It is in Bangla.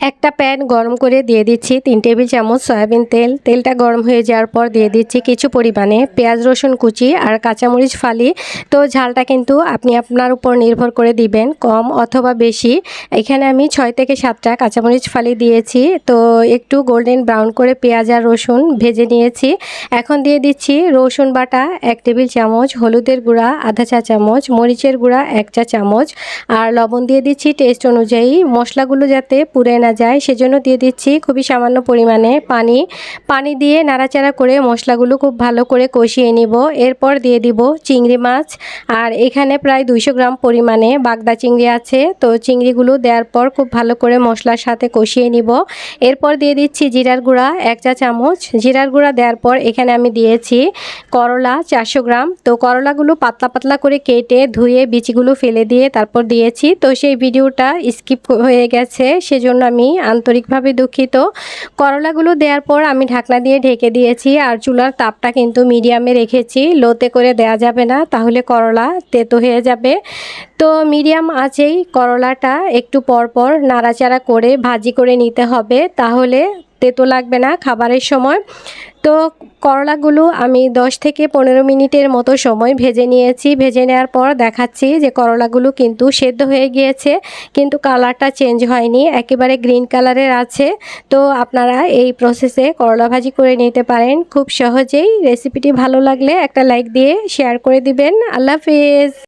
এক একটা প্যান গরম করে দিয়ে দিচ্ছি, তিন টেবিল চামচ সয়াবিন তেল। তেলটা গরম হয়ে যাওয়ার পর দিয়ে দিচ্ছি কিছু পরিমাণে পেঁয়াজ, রসুন কুচি আর কাঁচামরিচ ফালি। তো ঝালটা কিন্তু আপনি আপনার উপর নির্ভর করে দিবেন, কম অথবা বেশি। এখানে আমি ছয় থেকে সাতটা কাঁচামরিচ ফালি দিয়েছি। তো একটু গোল্ডেন ব্রাউন করে পেঁয়াজ আর রসুন ভেজে নিয়েছি। এখন দিয়ে দিচ্ছি রসুন বাটা, এক টেবিল চামচ, হলুদের গুঁড়া, আধা চা চামচ, মরিচের গুঁড়া, এক চা চামচ। আর লবণ দিয়ে দিচ্ছি টেস্ট অনুযায়ী। মশলাগুলো যাতে পুড়ে না যায় সেজন্য দিয়ে দিচ্ছি খুবই সামান্য পরিমাণে পানি। পানি দিয়ে নাড়াচাড়া করে মশলাগুলো খুব ভালো করে কষিয়ে নিব। এরপর দিয়ে দিব চিংড়ি মাছ। আর এখানে প্রায় দুইশো গ্রাম পরিমাণে বাগদা চিংড়ি আছে। তো চিংড়িগুলো দেওয়ার পর খুব ভালো করে মশলার সাথে কষিয়ে নিব। এরপর দিয়ে দিচ্ছি জিরার গুঁড়া, এক চা চামচ। জিরার গুঁড়া দেওয়ার পর এখানে আমি দিয়েছি করলা চারশো গ্রাম। তো করলাগুলো পাতলা পাতলা করে কেটে ধুয়ে বিচিগুলো ফেলে দিয়ে তারপর দিয়েছি। তো সেই ভিডিওটা স্কিপ হয়ে গেছে, সেজন্য আমি আন্তরিকভাবে দুঃখিত। করলাগুলো দেওয়ার পর আমি ঢাকনা দিয়ে ঢেকে দিয়েছি আর চুলার তাপটা কিন্তু মিডিয়ামে রেখেছি। লোতে করে দেয়া যাবে না, তাহলে করলা তেতো হয়ে যাবে। তো মিডিয়াম আছেই করলাটা একটু পরপর নাড়াচাড়া করে ভাজি করে নিতে হবে, তাহলে তেতো লাগবে না খাবারের সময়। তো করলাগুলো আমি 10 থেকে পনেরো মিনিটের মতো সময় ভেজে নিয়েছি। ভেজে নেওয়ার পর দেখাচ্ছি যে করলাগুলো কিন্তু সেদ্ধ হয়ে গিয়েছে, কিন্তু কালারটা চেঞ্জ হয়নি। একেবারে গ্রিন কালারের আছে। তো আপনারা এই প্রসেসে করলা ভাজি করে নিতে পারেন। খুব সহজেই রেসিপিটি ভালো লাগলে একটা লাইক দিয়ে শেয়ার করে দিবেন। আল্লাহ হাফিজ।